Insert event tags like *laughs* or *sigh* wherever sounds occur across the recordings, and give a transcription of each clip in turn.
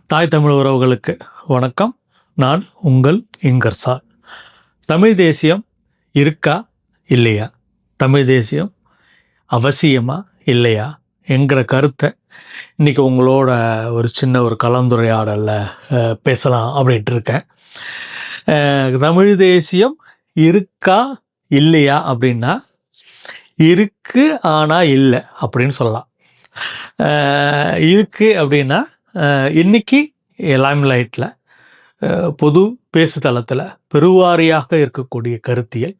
தாய் தமிழ் உறவுகளுக்கு வணக்கம். நான் உங்கள் இங்கர்சா தமிழ் தேசியம் இருக்கா இல்லையா? தமிழ் தேசியம் அவசியமா இல்லையா என்கிற கருத்தை இன்றைக்கி உங்களோட ஒரு சின்ன ஒரு கலந்துரையாடலில் பேசலாம் அப்படின்ட்டு இருக்கேன். தமிழ் தேசியம் இருக்கா இல்லையா அப்படின்னா இருக்கு ஆனால் இல்லை அப்படின்னு சொல்லலாம். இருக்குது இருக்கு அப்படின்னா இன்னைக்கு லைம் லைட்டில் பொது பேசுதளத்தில் பெருவாரியாக இருக்கக்கூடிய கருத்தியல்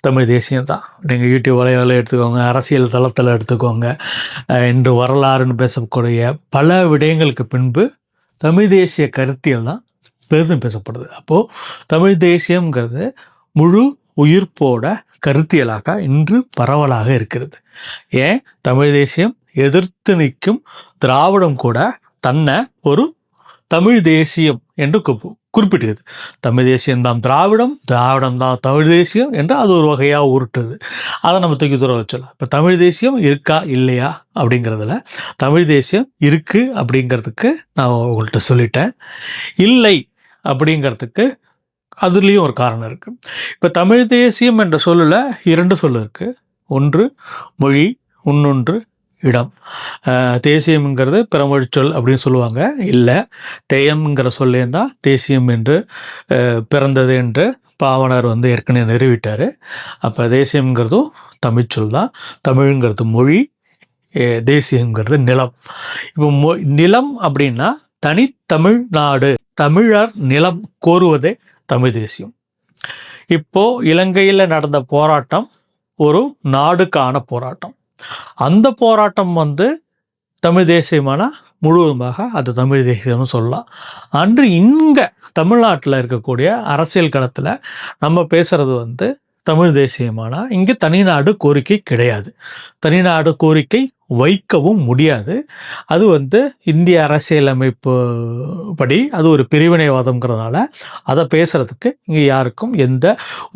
தமிழ் தேசியம் தான். நீங்கள் யூடியூப் வலையில எடுத்துக்கோங்க அரசியல் தளத்தில் எடுத்துக்கோங்க இன்று வரலாறுன்னு பேசக்கூடிய பல விடயங்களுக்கு பின்பு தமிழ் தேசிய கருத்தியல் தான் பெரிதும் பேசப்படுது. அப்போது தமிழ் தேசியங்கிறது முழு உயிர்ப்போட கருத்தியலாக இன்று பரவலாக இருக்கிறது. ஏன்? தமிழ் தேசியம் எதிர்த்து நிற்கும் திராவிடம் கூட தன்னை ஒரு தமிழ் தேசியம் என்று குறிப்பு குறிப்பிட்டது தமிழ் தேசியம் தான் திராவிடம் திராவிடம் தான் தமிழ் தேசியம் என்று அது ஒரு வகையாக உருட்டுது. அதை நம்ம தூக்கி தூர வச்சலாம் இப்போ தமிழ் தேசியம் இருக்கா இல்லையா அப்படிங்கிறதுல தமிழ் தேசியம் இருக்குது அப்படிங்கிறதுக்கு நான் உங்கள்கிட்ட சொல்லிட்டேன். இல்லை அப்படிங்கிறதுக்கு அதுலேயும் ஒரு காரணம் இருக்குது இப்போ தமிழ் தேசியம் என்ற சொல்லில் இரண்டு சொல் இருக்குது ஒன்று மொழி இன்னொன்று இடம். தேசியம்ங்கிறது பிறமொழி சொல் அப்படின்னு சொல்லுவாங்க. இல்லை தேயம்ங்கிற சொல்லேயும் தான் தேசியம் என்று பிறந்தது என்று பாவனர் வந்து ஏற்கனவே நிறுவிட்டார் அப்போ தேசியம்ங்கிறதும் தமிழ்ச்சொல் தான். தமிழுங்கிறது மொழி தேசியங்கிறது நிலம். இப்போ மொ நிலம் அப்படின்னா தனித்தமிழ்நாடு தமிழர் நிலம் கோருவதே தமிழ் தேசியம். இப்போது இலங்கையில் நடந்த போராட்டம் ஒரு நாடுக்கான போராட்டம். அந்த போராட்டம் வந்து தமிழ் தேசியமான முழுவதுமாக அது தமிழ் தேசியம்னு சொல்லலாம். அன்று இங்கே தமிழ்நாட்டில் இருக்கக்கூடிய அரசியல் களத்தில் நம்ம பேசுகிறது வந்து தமிழ் தேசியமானால் இங்கே தனிநாடு கோரிக்கை கிடையாது. தனிநாடு கோரிக்கை வைக்கவும் முடியாது. அது வந்து இந்திய அரசியலமைப்பு படி அது ஒரு பிரிவினைவாதம்ங்கிறதுனால அதை பேசுகிறதுக்கு இங்கே யாருக்கும் எந்த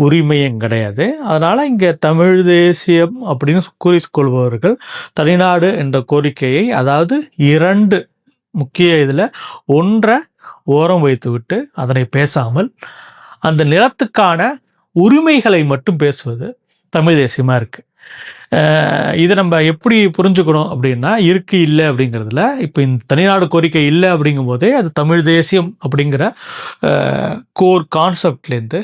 உரிமையும் கிடையாது. அதனால் இங்கே தமிழ் தேசியம் அப்படின்னு கூறிக்கொள்பவர்கள் தனிநாடு என்ற கோரிக்கையை அதாவது இரண்டு முக்கிய இதில் ஒன்றை ஓரம் வைத்துவிட்டு அதனை பேசாமல் அந்த நிலத்துக்கான உரிமைகளை மட்டும் பேசுவது தமிழ் தேசியமாக இருக்குது இதை நம்ம எப்படி புரிஞ்சுக்கணும் அப்படின்னா இருக்கு இல்லை அப்படிங்கிறதுல இப்போ இந்த தனிநாடு கோரிக்கை இல்லை அப்படிங்கும்போதே அது தமிழ் தேசியம் அப்படிங்கிற கோர் கான்செப்ட்லேருந்து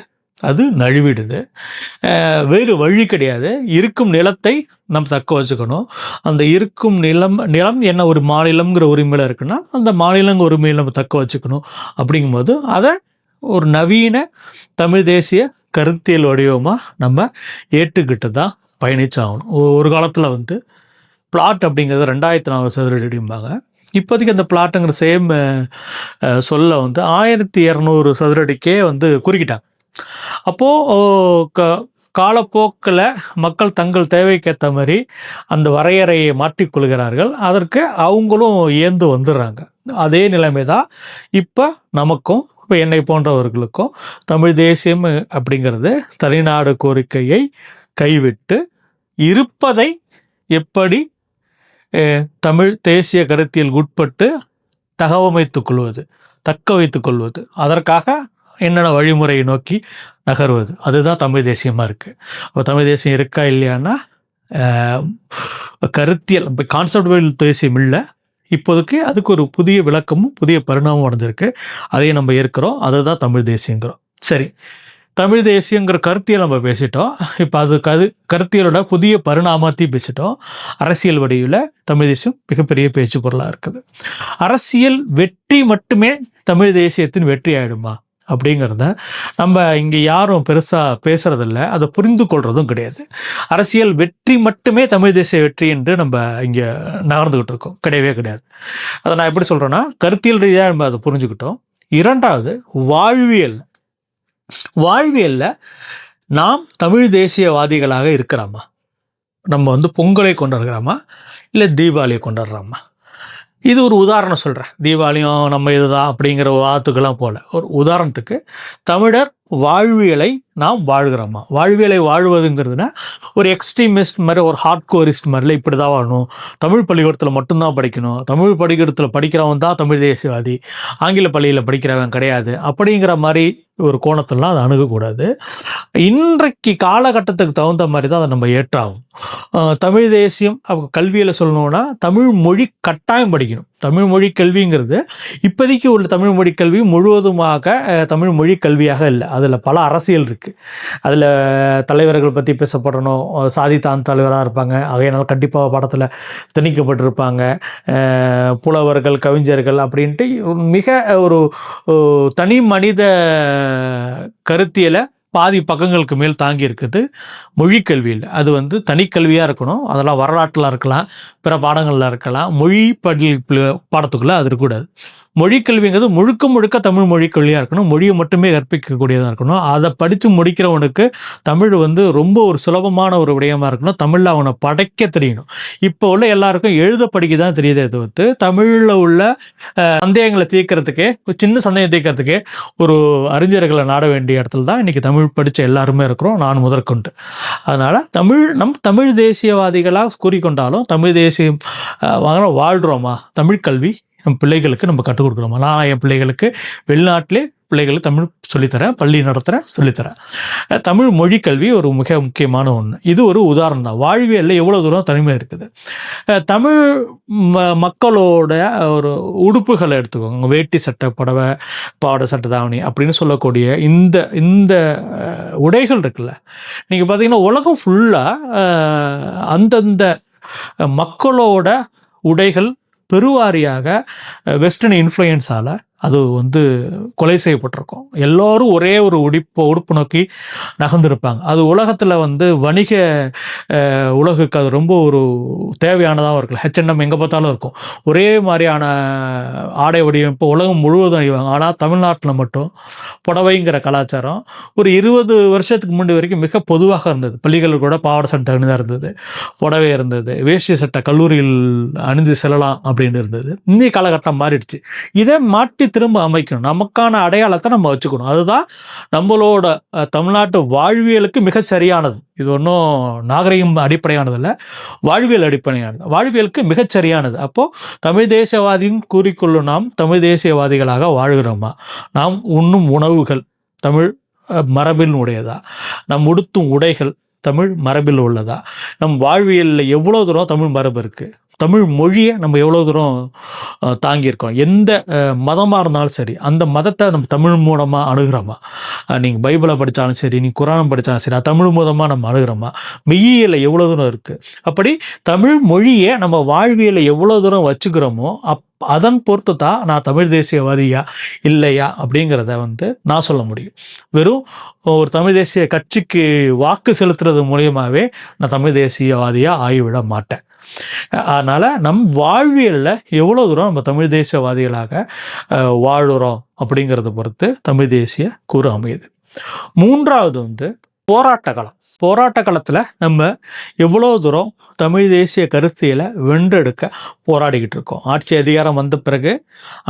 அது நழுவிடுது. வேறு வழி கிடையாது. இருக்கும் நிலத்தை நம்ம தக்க வச்சுக்கணும். அந்த இருக்கும் நிலம் நிலம் என்ன ஒரு மாநிலங்கிற உரிமையில் இருக்குன்னா அந்த மாநிலங்கிற உரிமையில் நம்ம தக்க வச்சுக்கணும். அப்படிங்கும்போது அதை ஒரு நவீன தமிழ் தேசிய கருத்தியல் வடிவமாக நம்ம ஏற்றுக்கிட்டு தான் பயணிச்சாகணும். ஒரு காலத்தில் வந்து பிளாட் அப்படிங்கிறது ரெண்டாயிரத்தி நாலு சதுர அடிம்பாங்க இப்போதைக்கு அந்த பிளாட்டுங்கிற சேம் சொல்ல வந்து ஆயிரத்தி இரநூறு சதுரடிக்கே வந்து குறுக்கிட்டாங்க. அப்போது க காலப்போக்கில் மக்கள் தங்கள் தேவைக்கேற்ற மாதிரி அந்த வரையறையை மாற்றிக்கொள்கிறார்கள் அதற்கு அவங்களும் ஏந்து வந்துடுறாங்க. அதே நிலைமை தான் இப்போ நமக்கும் இப்போ என்னை போன்றவர்களுக்கும் தமிழ் தேசியம் அப்படிங்கிறது தனிநாடு கோரிக்கையை கைவிட்டு இருப்பதை எப்படி தமிழ் தேசிய கருத்தியல் உட்பட்டு தகவமைத்துக் கொள்வது தக்க வைத்துக் கொள்வது அதற்காக என்னென்ன வழிமுறையை நோக்கி நகர்வது அதுதான் தமிழ் தேசியமாக இருக்குது அப்போ தமிழ் தேசியம் இருக்கா இல்லையான்னா கருத்தியல் இப்போ கான்செப்ட் தேசியம் இல்லை. இப்போதைக்கு அதுக்கு ஒரு புதிய விளக்கமும் புதிய பரிணாமம் அடைஞ்சிருக்கு அதையும் நம்ம ஏற்கிறோம். அதுதான் தமிழ் தேசியங்கிறோம். சரி. தமிழ் தேசியங்கிற கருத்தியல் நம்ம பேசிட்டோம். இப்போ அது கரு கருத்தியலோட புதிய பரிணாமத்தையும் பேசிட்டோம். அரசியல் வடிவில் தமிழ் தேசியம் மிகப்பெரிய பேச்சு பொருளாக இருக்குது. அரசியல் வெற்றி மட்டுமே தமிழ் தேசியத்தின் வெற்றி ஆயிடுமா? அப்படிங்கிறத நம்ம இங்கே யாரும் பெருசாக பேசுகிறதில்ல அதை புரிந்து கொள்கிறதும் கிடையாது. அரசியல் வெற்றி மட்டுமே தமிழ் தேசிய வெற்றி என்று நம்ம இங்கே நகர்ந்துக்கிட்டு இருக்கோம். கிடையவே கிடையாது. அதை நான் எப்படி சொல்கிறேன்னா கருத்தியல் ரீதியாக நம்ம அதை புரிஞ்சுக்கிட்டோம். இரண்டாவது வாழ்வியல். வாழ்வியலில் நாம் தமிழ் தேசியவாதிகளாக இருக்கிறோமா? நம்ம வந்து பொங்கலை கொண்டாடுகிறோமா? இல்லை தீபாவளியை கொண்டாடுறோமா? இது ஒரு உதாரணம் சொல்கிறேன் தீபாவளியும் நம்ம இதுதான் அப்படிங்கிற வாத்துக்கெல்லாம் போல. ஒரு உதாரணத்துக்கு தமிழர் வாழ்வியலை நாம் வாழ்கிறோமா? வாழ்வியலை வாழ்வதுங்கிறதுனா ஒரு எக்ஸ்ட்ரீமிஸ்ட் மாதிரி ஒரு ஹார்ட் கோரிஸ்ட் மாதிரில இப்படி தான் வாழணும். தமிழ் பள்ளிக்கூடத்தில் மட்டும்தான் படிக்கணும். தமிழ் பள்ளிக்கூடத்தில் படிக்கிறவன் தான் தமிழ் தேசியவாதி. ஆங்கில பள்ளியில் படிக்கிறவன் கிடையாது. அப்படிங்கிற மாதிரி ஒரு கோணத்திலாம் அதை அணுகக்கூடாது. இன்றைக்கு காலகட்டத்துக்கு தகுந்த மாதிரி தான் அதை நம்ம ஏற்றாகும் தமிழ் தேசியம் கல்வியில் சொல்லணும்னா தமிழ் மொழி கட்டாயம் படிக்கணும். தமிழ் மொழி கல்விங்கிறது இப்போதைக்கு உள்ள தமிழ் மொழி கல்வி முழுவதுமாக தமிழ் மொழி கல்வியாக இல்லை. அதில் பல அரசியல் இருக்குது அதில் தலைவர்கள் பற்றி பேசப்படணும். சாதி தான் தலைவராக இருப்பாங்க. அதையினால் கண்டிப்பாக படத்தில் திணிக்கப்பட்டிருப்பாங்க. புலவர்கள் கவிஞர்கள் அப்படின்ட்டு மிக ஒரு ஒரு தனி மனித கருத்தியலை பாதி பக்கங்களுக்கு மேல் தாங்கி இருக்குது. மொழி கல்வியில் அது வந்து தனிக்கல்வியாக இருக்கணும். அதெல்லாம் வரலாற்றில் இருக்கலாம். பிற பாடங்களில் இருக்கலாம். மொழி படி பாடத்துக்குள்ளே அது இருக்கக்கூடாது. மொழி கல்விங்கிறது முழுக்க முழுக்க தமிழ் மொழி கல்வியாக இருக்கணும். மொழியை மட்டுமே கற்பிக்கக்கூடியதாக இருக்கணும். அதை படித்து முடிக்கிறவனுக்கு தமிழ் வந்து ரொம்ப ஒரு சுலபமான ஒரு விடயமாக இருக்கணும். தமிழில் அவனை படைக்க தெரியணும். இப்போ உள்ள எல்லாருக்கும் எழுத படிக்க தான் தெரியுதே தவிர்த்து தமிழில் உள்ள சந்தேகங்களை தீர்க்கறதுக்கே ஒரு சின்ன சந்தேகம் தீர்க்கறதுக்கே ஒரு அறிஞர்களை நாட வேண்டிய இடத்துல தான் இன்றைக்கி தமிழ் படித்த எல்லாருமே இருக்கிறோம். நான் முதற்கொண்டு. அதனால் தமிழ் நம் தமிழ் தேசியவாதிகளாக கூறிக்கொண்டாலும் தமிழ் தேசியம் வாங்க வாழ்கிறோமா தமிழ் கல்வி நம் பிள்ளைகளுக்கு நம்ம கற்றுக் கொடுக்குறோமா. நான் என் பிள்ளைகளுக்கு வெளிநாட்டிலே பிள்ளைகளுக்கு தமிழ் சொல்லித்தரேன் பள்ளி நடத்துகிறேன் சொல்லித்தரேன். தமிழ் மொழி கல்வி ஒரு மிக முக்கியமான ஒன்று இது ஒரு உதாரணம் தான். வாழ்வியலில் எவ்வளோ தூரம் தனிமை இருக்குது? தமிழ் ம மக்களோட ஒரு உடுப்புகளை எடுத்துக்கோங்க. வேட்டி சட்டை புடவை பாவாடை சட்டை தாவணி அப்படின்னு சொல்லக்கூடிய இந்த இந்த உடைகள் இருக்குல்ல. நீங்கள் பார்த்தீங்கன்னா உலகம் ஃபுல்லாக அந்தந்த மக்களோட உடைகள் பெருவாரியாக வெஸ்டர்ன் இன்ஃப்ளூயன்ஸால் அது வந்து கொலை செய்யப்பட்டிருக்கும். எல்லோரும் ஒரே ஒரு உடிப்பு உடுப்பு நோக்கி நகர்ந்திருப்பாங்க. அது உலகத்தில் வந்து வணிக உலகுக்கு அது ரொம்ப ஒரு தேவையானதாகவும் இருக்கும் ஹெச்என்எம் எங்கே பார்த்தாலும் இருக்கும். ஒரே மாதிரியான ஆடை வடிவமைப்பு உலகம் முழுவதும் அணிவாங்க. ஆனால் தமிழ்நாட்டில் மட்டும் புடவைங்கிற கலாச்சாரம் ஒரு இருபது வருஷத்துக்கு முன்னாடி வரைக்கும் மிக பொதுவாக இருந்தது. பள்ளிகள் கூட பாவாடை சட்டை அணிதாக இருந்தது. புடவை இருந்தது. வேஷ்டி சட்டை கல்லூரியில் அணிந்து செல்லலாம் அப்படின்னு இருந்தது. இந்திய காலகட்டம் மாறிடுச்சு. இதை மாற்றி திரும்ப அமைக்கணும். நமக்கான அடையாளத்தை நம்ம வச்சுக்கணும். அதுதான் நம்மளோட தமிழ்நாட்டு வாழ்வியலுக்கு மிக சரியானது. இது ஒன்றும் நாகரிகம் அடிப்படையானது இல்லை வாழ்வியல் அடிப்படையானது. வாழ்வியலுக்கு மிகச் சரியானது. அப்போது தமிழ் தேசியவாதியும் கூறிக்கொள்ளும் நாம் தமிழ் தேசியவாதிகளாக வாழ்கிறோமா? நாம் உண்ணும் உணவுகள் தமிழ் மரபின் உடையதா நம் உடுத்தும் உடைகள் தமிழ் மரபில் உள்ளதா? நம் வாழ்வியலில் எவ்வளோ தூரம் தமிழ் மரபு இருக்குது தமிழ் மொழியை நம்ம எவ்வளோ தூரம் தாங்கியிருக்கோம்? எந்த மதமாக இருந்தாலும் சரி அந்த மதத்தை நம்ம தமிழ் மூலமாக அணுகிறோமா? நீங்கள் பைபிளை படித்தாலும் சரி நீ குரானம் படித்தாலும் சரி தமிழ் மூலமாக நம்ம அணுகிறோமா? மெய்யியல் எவ்வளோ தூரம் இருக்குது அப்படி தமிழ் மொழியை நம்ம வாழ்வியலை எவ்வளோ தூரம் வச்சுக்கிறோமோ அப் அதன் பொறுத்து தான் நான் தமிழ் தேசியவாதியா இல்லையா அப்படிங்கிறத வந்து நான் சொல்ல முடியும். வெறும் ஒரு தமிழ் தேசிய கட்சிக்கு வாக்கு செலுத்துறது மூலியமாகவே நான் தமிழ் தேசியவாதியாக ஆகிவிட மாட்டேன். அதனால் நம் வாழ்வியலில் எவ்வளோ தூரம் நம்ம தமிழ் தேசியவாதிகளாக வாழ்கிறோம் அப்படிங்கிறத பொறுத்து தமிழ் தேசிய கூறு அமையுது. மூன்றாவது வந்து போராட்ட காலம். போராட்ட காலத்தில் நம்ம எவ்வளோ தூரம் தமிழ் தேசிய கருத்தியில் வென்றெடுக்க போராடிக்கிட்டு இருக்கோம். ஆட்சி அதிகாரம் வந்த பிறகு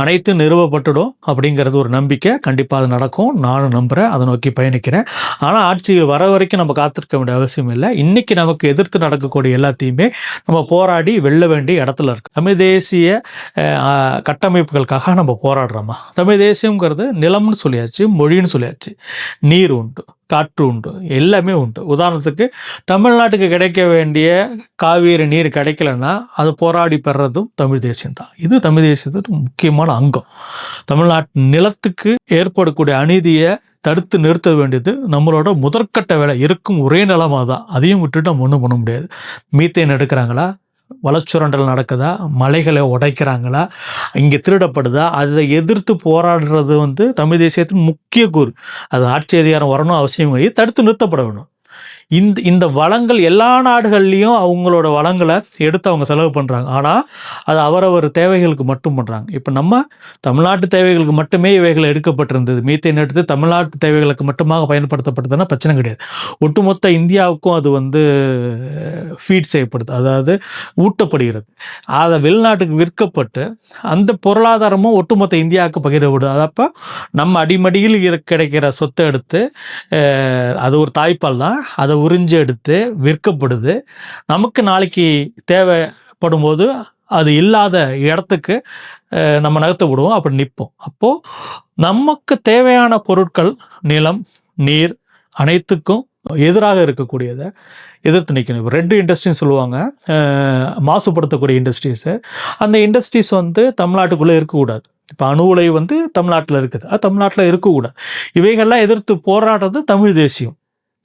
அனைத்தும் நிறுவப்பட்டுடும் அப்படிங்கிறது ஒரு நம்பிக்கை. கண்டிப்பாக அது நடக்கும். நானும் நம்புகிறேன் அதை நோக்கி பயணிக்கிறேன். ஆனால் ஆட்சி வர வரைக்கும் நம்ம காத்திருக்க வேண்டிய அவசியம் இல்லை. இன்னைக்கு நமக்கு எதிர்த்து நடக்கக்கூடிய எல்லாத்தையுமே நம்ம போராடி வெல்ல வேண்டிய இடத்துல இருக்கு. தமிழ் தேசிய கட்டமைப்புகளுக்காக நம்ம போராடுறோமா? தமிழ் தேசியங்கிறது நிலம்னு சொல்லியாச்சு மொழின்னு சொல்லியாச்சு. நீர் உண்டு. காற்று உண்டு எல்லாமே உண்டு. உதாரணத்துக்கு தமிழ்நாட்டுக்கு கிடைக்க வேண்டிய காவேரி நீர் கிடைக்கலன்னா அது போராடி பெறதும் தமிழ் தேசியம் தான். இது தமிழ் தேசியத்துக்கு முக்கியமான அங்கம். தமிழ்நாட்டு நிலத்துக்கு ஏற்படக்கூடிய அநீதியை தடுத்து நிறுத்த வேண்டியது நம்மளோட முதற்கட்ட வேலை. இருக்கும் ஒரே நிலமாக தான் அதையும் விட்டுட்டு நம்ம ஒன்றும் பண்ண முடியாது. மீத்தேன் எடுக்கிறாங்களா? வளச்சுரண்டல் நடக்குதா? மலைகளை உடைக்கிறாங்களா? இங்கே திருடப்படுதா? அதை எதிர்த்து போராடுறது வந்து தமிழ் தேசியத்தின் முக்கிய கூறு. அது ஆட்சி அதிகாரம் வரணும் அவசியம் தடுத்து நிறுத்தப்பட வேணும். இந்த இந்த வளங்கள் எல்லா நாடுகள்லேயும் அவங்களோட வளங்களை எடுத்து அவங்க செலவு பண்ணுறாங்க ஆனால் அது அவரவர் தேவைகளுக்கு மட்டும் பண்ணுறாங்க இப்போ நம்ம தமிழ்நாட்டு தேவைகளுக்கு மட்டுமே இவைகள் எடுக்கப்பட்டிருந்தது. மீத்தேன் எடுத்து தமிழ்நாட்டு தேவைகளுக்கு மட்டுமாக பயன்படுத்தப்படுதுன்னா பிரச்சனை கிடையாது. ஒட்டுமொத்த இந்தியாவுக்கும் அது வந்து ஃபீட் செய்யப்படுது. அதாவது ஊட்டப்படுகிறது. அதை வெளிநாட்டுக்கு விற்கப்பட்டு அந்த பொருளாதாரமும் ஒட்டுமொத்த இந்தியாவுக்கு பகிரப்படுது. அதப்போ நம்ம அடிமடியில் கிடைக்கிற சொத்தை எடுத்து அது ஒரு தாய்ப்பால் தான். அதை உறிஞ்சு எடுத்து விற்கப்படுது. நமக்கு நாளைக்கு தேவைப்படும் போது அது இல்லாத இடத்துக்கு நம்ம நகர்த்த விடுவோம் அப்படி நிற்போம். அப்போது நமக்கு தேவையான பொருட்கள் நிலம் நீர் அனைத்துக்கும் எதிராக இருக்கக்கூடியதை எதிர்த்து நிற்கணும். இப்போ ரெட் இண்டஸ்ட்ரின்னு சொல்லுவாங்க மாசுபடுத்தக்கூடிய இண்டஸ்ட்ரீஸு. அந்த இண்டஸ்ட்ரீஸ் வந்து தமிழ்நாட்டுக்குள்ளே இருக்கக்கூடாது. இப்போ அணு உலை வந்து தமிழ்நாட்டில் இருக்குது. அது தமிழ்நாட்டில் இருக்கக்கூடாது. இவைகள்லாம் எதிர்த்து போராடுறது தமிழ் தேசியம்.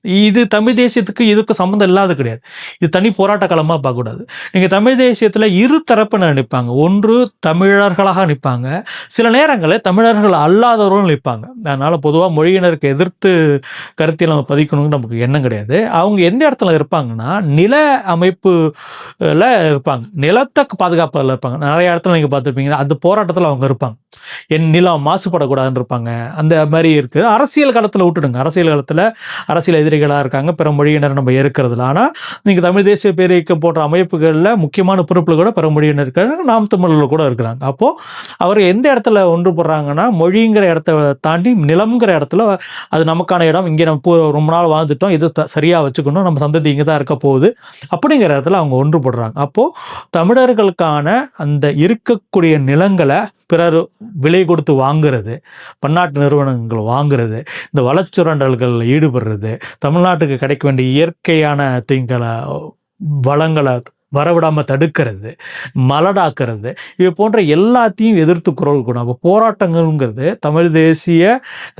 இது தமிழ் தேசியத்துக்கு இதுக்கு சம்மந்தம் இல்லாத கிடையாது. இது தனி போராட்ட காலமாக பார்க்கக்கூடாது. நீங்கள் தமிழ் தேசியத்தில் இரு தரப்பினர் நிற்பாங்க. ஒன்று தமிழர்களாக நிற்பாங்க. சில நேரங்களில் தமிழர்கள் அல்லாதவர்களும் நிற்பாங்க. அதனால் பொதுவாக மொழியினருக்கு எதிர்த்து கருத்தில் நம்ம பதிக்கணும்னு நமக்கு எண்ணம் கிடையாது. அவங்க எந்த இடத்துல இருப்பாங்கன்னா நில அமைப்புல இருப்பாங்க. நிலத்தை பாதுகாப்பதில் இருப்பாங்க. நிறைய இடத்துல நீங்கள் பார்த்துருப்பீங்க. அந்த போராட்டத்தில் அவங்க இருப்பாங்க. என் நிலம் மாசுபடக்கூடாதுன்னு இருப்பாங்க அந்த மாதிரி இருக்குது அரசியல் காலத்தில் விட்டுடுங்க. அரசியல் காலத்தில் அரசியல் எதிரிகளாக இருக்காங்க. பிற மொழியினர் நம்ம இருக்கிறதுல ஆனால் நீங்கள் தமிழ் தேசிய பேரியக்கம் போன்ற அமைப்புகளில் முக்கியமான பொறுப்பில் கூட பிற மொழியினர் இருக்காங்க. நாம் தமிழில் கூட இருக்கிறாங்க. அப்போது அவர் எந்த இடத்துல ஒன்று போடுறாங்கன்னா மொழிங்கிற இடத்த தாண்டி நிலம்ங்கிற இடத்துல அது நமக்கான இடம். இங்கே நம்ம பூ ரொம்ப நாள் வாழ்ந்துட்டோம். இது சரியாக வச்சுக்கணும். நம்ம சந்ததி இங்கே தான் இருக்க போகுது. அப்படிங்கிற இடத்துல அவங்க ஒன்று போடுறாங்க. அப்போது தமிழர்களுக்கான அந்த இருக்கக்கூடிய நிலங்களை பிறர் விலை கொடுத்து வாங்குறது பன்னாட்டு நிறுவனங்கள் வாங்குறது இந்த வளச்சுரண்டல்களில் ஈடுபடுறது தமிழ்நாட்டுக்கு கிடைக்க வேண்டிய இயற்கையான திங்களை வளங்களை வரவிடாமல் தடுக்கிறது மலடாக்குறது இது போன்ற எல்லாத்தையும் எதிர்த்து குரல் கூட அப்போ போராட்டங்கள்ங்கிறது தமிழ் தேசிய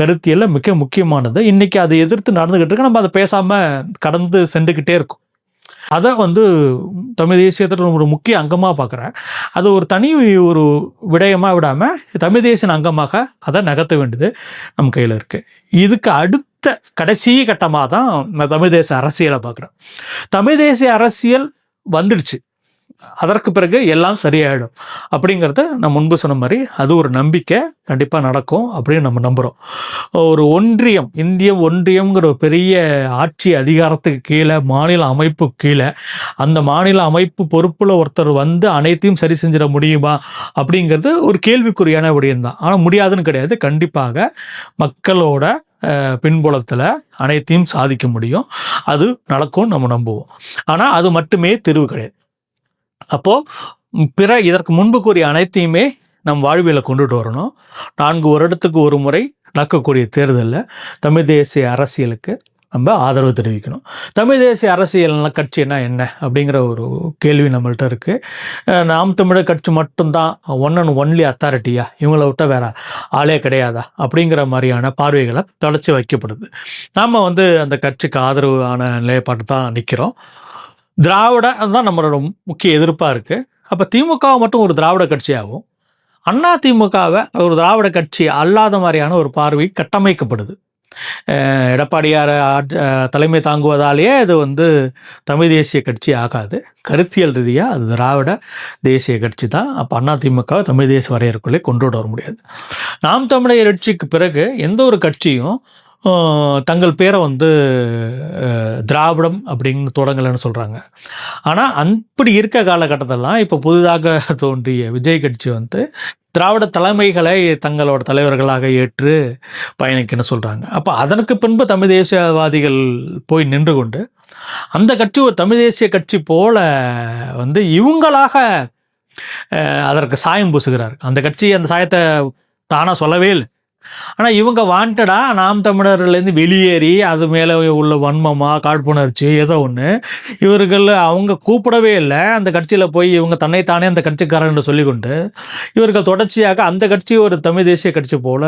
கருத்தியல்ல மிக முக்கியமானது. இன்றைக்கி அதை எதிர்த்து நடந்துக்கிட்டு இருக்கு. நம்ம அதை பேசாமல் கடந்து சென்றுக்கிட்டே இருக்கோம். அதை வந்து தமிழ் தேசியத்தில் ஒரு முக்கிய அங்கமாக பார்க்குறேன். அது ஒரு தனி ஒரு விடயமாக விடாமல் தமிழ் தேசிய அங்கமாக அதை நகர்த்த வேண்டியது நம்ம கையில் இருக்குது இதுக்கு அடுத்த கடைசி கட்டமாக தான் நான் தமிழ் தேச அரசியலை பார்க்குறேன். தமிழ் தேசிய அரசியல் வந்துடுச்சு. அதற்கு பிறகு எல்லாம் சரியாயிடும். அப்படிங்கிறத நான் முன்பு சொன்ன மாதிரி அது ஒரு நம்பிக்கை கண்டிப்பாக நடக்கும் அப்படின்னு நம்ம நம்புகிறோம் ஒரு ஒன்றியம் இந்திய ஒன்றியம்ங்கிற ஒரு பெரிய ஆட்சி அதிகாரத்துக்கு கீழே மாநில அமைப்பு கீழே அந்த மாநில அமைப்பு பொறுப்பில் ஒருத்தர் வந்து அனைத்தையும் சரி செஞ்சிட முடியுமா அப்படிங்கிறது ஒரு கேள்விக்குறியான விடயம்தான். ஆனால் முடியாதுன்னு கிடையாது. கண்டிப்பாக மக்களோட அஹ், பின்புலத்தில் அனைத்தையும் சாதிக்க முடியும். அது நடக்கும்னு நம்ம நம்புவோம். ஆனால் அது மட்டுமே தீர்வு கிடையாது. அப்போது பிற இதற்கு முன்பு கூறிய அனைத்தையுமே நம் வாழ்வியலை கொண்டுட்டு வரணும். நான்கு வருடத்துக்கு ஒரு முறை நடக்கக்கூடிய தேர்தலில் தமிழ் தேசிய அரசியலுக்கு நம்ம ஆதரவு தெரிவிக்கணும். தமிழ் தேசிய அரசியல் கட்சினா என்ன? அப்படிங்கிற ஒரு கேள்வி நம்மள்ட்ட இருக்குது நாம் தமிழர் கட்சி மட்டும்தான் ஒன் அண்ட் ஒன்லி அத்தாரிட்டியா இவங்கள விட்ட வேற ஆளே கிடையாதா? அப்படிங்கிற மாதிரியான பார்வைகளை தொடச்சி வைக்கப்படுது. நாம் வந்து அந்த கட்சிக்கு ஆதரவான நிலைப்பாட்டு தான் நிற்கிறோம் திராவிட தான் நம்மளோட முக்கிய எதிர்ப்பாக இருக்குது அப்போ திமுகவை மட்டும் ஒரு திராவிட கட்சியாகும். அண்ணா திமுகவை ஒரு திராவிட கட்சி அல்லாத மாதிரியான ஒரு பார்வை கட்டமைக்கப்படுது. எடப்பாடியார எடப்பாடியார் தலைமை தாங்குவதாலேயே இது வந்து தமிழ் தேசிய கட்சி ஆகாது. கருத்தியல் ரீதியாக அது திராவிட தேசிய கட்சி தான். அப்போ அண்ணா திமுகவை தமிழ் தேசிய வரையறுக்குள்ளே கொண்டு வர முடியாது. நாம் தமிழர் கட்சிக்கு பிறகு எந்த ஒரு கட்சியும் தங்கள் பேரை வந்து திராவிடம் அப்படின்னு தொடங்கலைன்னு சொல்கிறாங்க ஆனால் அப்படி இருக்க காலகட்டத்திலலாம் இப்போ புதிதாக *laughs* தோன்றிய விஜய் கட்சி வந்து திராவிட தலைமைகளை தங்களோட தலைவர்களாக ஏற்று பயணிக்கணும்னு சொல்கிறாங்க அப்போ அதற்கு பின்பு தமிழ் தேசியவாதிகள் போய் நின்று கொண்டு அந்த கட்சி ஒரு தமிழ் தேசிய கட்சி போல வந்து இவங்களாக அதற்கு சாயம் பூசுகிறார். அந்த கட்சி அந்த சாயத்தை தானாக சொல்லவே இல்லை. ஆனால் இவங்க வாண்டடா நாம் தமிழர்லேருந்து வெளியேறி அது மேலே உள்ள வன்மமாக காழ்ப்புணர்ச்சி ஏதோ ஒன்று இவர்கள் அவங்க கூப்பிடவே இல்லை. அந்த கட்சியில் போய் இவங்க தன்னைத்தானே அந்த கட்சிக்காரன் சொல்லிக்கொண்டு இவர்கள் தொடர்ச்சியாக அந்த கட்சி ஒரு தமிழ் தேசிய கட்சி போல்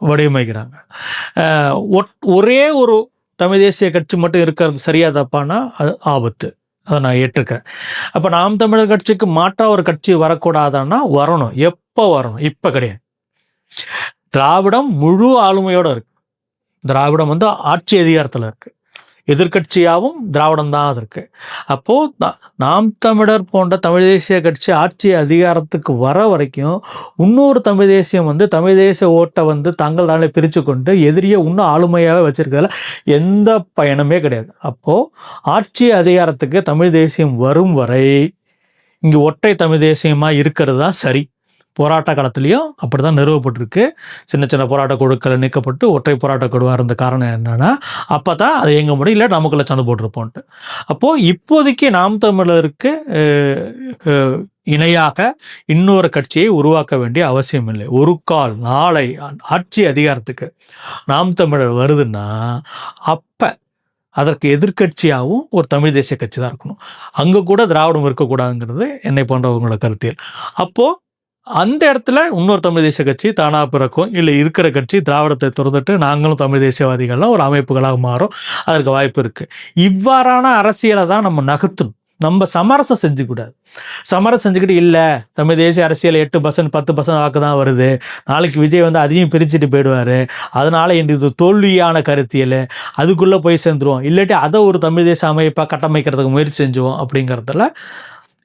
வடிவமைக்கிறாங்க. ஒட்- ஒரே ஒரு தமிழ் தேசிய கட்சி மட்டும் இருக்கிறது சரியாக தப்பானா? அது ஆபத்து. அதை நான் ஏற்றுக்கிறேன். அப்போ நாம் தமிழர் கட்சிக்கு மாற்ற ஒரு கட்சி வரக்கூடாதுன்னா வரணும். எப்போ வரணும்? இப்போ கிடையாது. திராவிடம் முழு ஆளுமையோடு இருக்கு. திராவிடம் வந்து ஆட்சி அதிகாரத்தில் இருக்கு. எதிர்க்கட்சியாகவும் திராவிடம் தான் இருக்கு. அப்போது நாம் தமிழர் போன்ற தமிழ் தேசிய கட்சி ஆட்சி அதிகாரத்துக்கு வர வரைக்கும் இன்னொரு தமிழ் தேசியம் வந்து தமிழ் தேசிய ஓட்டை வந்து தங்கள் தானே பிரித்து கொண்டு எதிரியை இன்னும் ஆளுமையாகவே வச்சிருக்கிறதுல எந்த பயனுமே கிடையாது. அப்போது ஆட்சி அதிகாரத்துக்கு தமிழ் தேசியம் வரும் வரை இங்கே ஒற்றை தமிழ் தேசியமாக இருக்கிறது தான் சரி. போராட்ட காலத்துலேயும் அப்படி தான் நிறுவப்பட்டிருக்கு. சின்ன சின்ன போராட்ட குழுக்கள் நீக்கப்பட்டு ஒற்றை போராட்ட குழுவாக இருந்த காரணம் என்னென்னா அப்போ தான் அதை எங்க முடியும் இல்லை நமக்குள்ள சண்டை போட்டிருப்போன்ட்டு அப்போது இப்போதைக்கு நாம் தமிழருக்கு இணையாக இன்னொரு கட்சியை உருவாக்க வேண்டிய அவசியம் இல்லை. ஒரு கால் நாளை ஆட்சி அதிகாரத்துக்கு நாம் தமிழர் வருதுன்னா அப்போ அதற்கு எதிர்க்கட்சியாகவும் ஒரு தமிழ் தேசிய கட்சி தான் இருக்கணும். அங்கே கூட திராவிடம் இருக்கக்கூடாதுங்கிறது என்னை போன்றவங்களோட கருத்தியல். அப்போது அந்த இடத்துல இன்னொரு தமிழ் தேசிய கட்சி தானா பிறக்கும் இல்லை இருக்கிற கட்சி திராவிடத்தை துறந்துட்டு நாங்களும் தமிழ் தேசியவாதிகள்லாம் ஒரு அமைப்புகளாக மாறும். அதற்கு வாய்ப்பு இருக்குது இவ்வாறான அரசியலை தான் நம்ம நகர்த்தணும். நம்ம சமரசம் செஞ்சுக்கூடாது. சமரசம் செஞ்சுக்கிட்டு இல்லை தமிழ் தேசிய அரசியல் எட்டு பர்சன்ட் பத்து பர்சன்ட் வாக்கு தான் வருது. நாளைக்கு விஜய் வந்து அதையும் பிரிச்சுட்டு போயிடுவார். அதனால இது தோல்வியான கருத்தியல். அதுக்குள்ளே போய் சேர்ந்துருவோம். இல்லாட்டி அதை ஒரு தமிழ் தேச அமைப்பாக கட்டமைக்கிறதுக்கு முயற்சி செஞ்சுவோம் அப்படிங்கிறதுல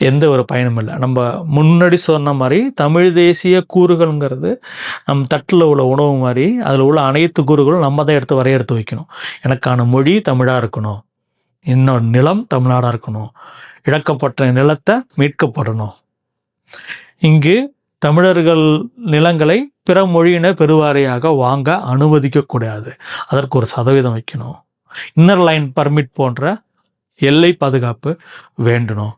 எந்த ஒரு பயனும் இல்லை. நம்ம முன்னாடி சொன்ன மாதிரி தமிழ் தேசிய கூறுகள்ங்கிறது நம் தட்டில் உள்ள உணவு மாதிரி அதில் உள்ள அனைத்து கூறுகளும் நம்ம தான் எடுத்து வரையறுத்து வைக்கணும். எனக்கான மொழி தமிழாக இருக்கணும். இன்னொரு நிலம் தமிழ்நாடாக இருக்கணும். இழக்கப்பட்ட நிலத்தை மீட்கப்படணும். இங்கு தமிழர்கள் நிலங்களை பிற மொழியினர் பெருவாரியாக வாங்க அனுமதிக்கக்கூடாது. அதற்கு ஒரு சதவீதம் வைக்கணும். இன்னர் லைன் பர்மிட் போன்ற எல்லை பாதுகாப்பு வேண்டணும்.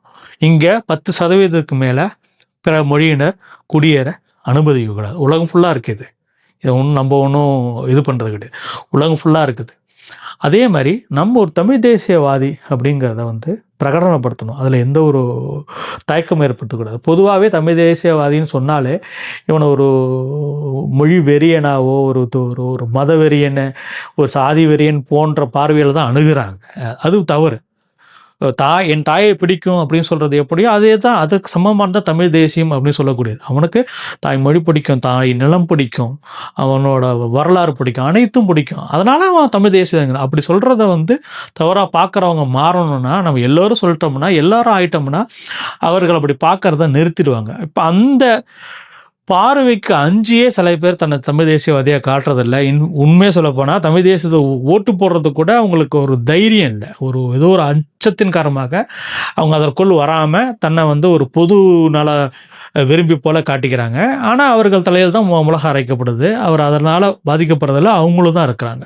இங்கே பத்து சதவீதத்துக்கு மேலே பிற மொழியினர் குடியேற அனுமதிக்கக்கூடாது உலகம் ஃபுல்லாக இருக்குது. இதை ஒன்றும் நம்ம ஒன்றும் இது பண்ணுறது கிடையாது. உலகம் ஃபுல்லாக இருக்குது. அதே மாதிரி நம்ம ஒரு தமிழ் தேசியவாதி அப்படிங்கிறத வந்து பிரகடனப்படுத்தணும். அதில் எந்த ஒரு தயக்கம் ஏற்படுத்தக்கூடாது. பொதுவாகவே தமிழ் தேசியவாதின்னு சொன்னாலே இவனை ஒரு மொழி வெறியனாவோ ஒரு ஒரு ஒரு மத வெறியனை ஒரு சாதி வெறியன் போன்ற பார்வையில் தான் அணுகிறாங்க. அது தவறு. தாய் என் தாயை பிடிக்கும் அப்படின்னு சொல்கிறது எப்படியோ அதே தான் அதுக்கு சமமான தான் தமிழ் தேசியம் அப்படின்னு சொல்லக்கூடியது. அவனுக்கு தாய் மொழி பிடிக்கும் தாய் நிலம் பிடிக்கும் அவனோட வரலாறு பிடிக்கும் அனைத்தும் பிடிக்கும். அதனால் அவன் தமிழ் தேசியம் அப்படி சொல்கிறத வந்து தவறாக பார்க்குறவங்க மாறணும்னா நம்ம எல்லோரும் சொல்லிட்டோம்னா எல்லாரும் ஆயிட்டோம்னா அவர்கள் அப்படி பார்க்கறத நிறுத்திடுவாங்க. இப்போ அந்த பார்வைக்கு அஞ்சியே சில பேர் தன்னை தமிழ் தேசியவாதியாக காட்டுறதில்ல. இன் உண்மையாக சொல்லப்போனால் தமிழ் தேசியத்தை ஓட்டு போடுறது கூட அவங்களுக்கு ஒரு தைரியம் இல்லை. ஒரு ஏதோ ஒரு அச்சத்தின் காரணமாக அவங்க அதற்குள் வராமல் தன்னை வந்து ஒரு பொது நல விரும்பி போல காட்டிக்கிறாங்க. ஆனால் அவர்கள் தலையில் தான் மிளகா அரைக்கப்படுது. அவர் அதனால் பாதிக்கப்படுறதில்ல. அவங்களும் தான் இருக்கிறாங்க.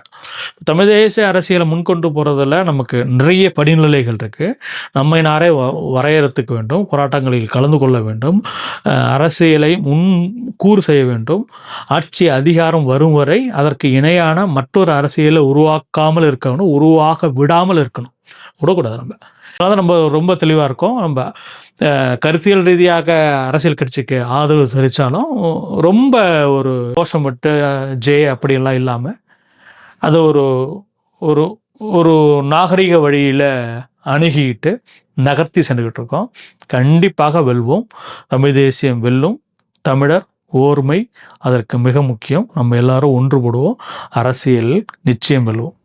தமிழ் தேசிய அரசியலை முன்கொண்டு போகிறதுல நமக்கு நிறைய படிநிலைகள் இருக்குது நம்மை நாரே வ- வரையறுத்துக்க வேண்டும் போராட்டங்களில் கலந்து கொள்ள வேண்டும் அஹ், அரசியலை முன் கூறு செய்ய வேண்டும். ஆட்சி அதிகாரம் வரும் வரை அதற்கு இணையான மற்றொரு அரசியலை உருவாக்காமல் இருக்கணும் உருவாக விடாமல் இருக்கணும். விடக்கூடாது நம்ம. அதனால நம்ம ரொம்ப தெளிவாக இருக்கோம். நம்ம அஹ், கருத்தியல் ரீதியாக அரசியல் கட்சிக்கு ஆதரவு தெரிவித்தாலும் ரொம்ப ஒரு கோஷமிட்டு அஹ், ஜே அப்படியெல்லாம் இல்லாமல் அதை ஒரு ஒரு ஒரு நாகரிக வழியில் அணுகிட்டு நகர்த்தி சென்றுக்கிட்டு இருக்கோம் கண்டிப்பாக வெல்வோம். தமிழ் தேசியம் வெல்லும். தமிழர் ஓர்மை அதற்கு மிக முக்கியம். நம்ம எல்லாரும் ஒன்றுபடுவோம். அரசியல் நிச்சயம் வெல்வோம்.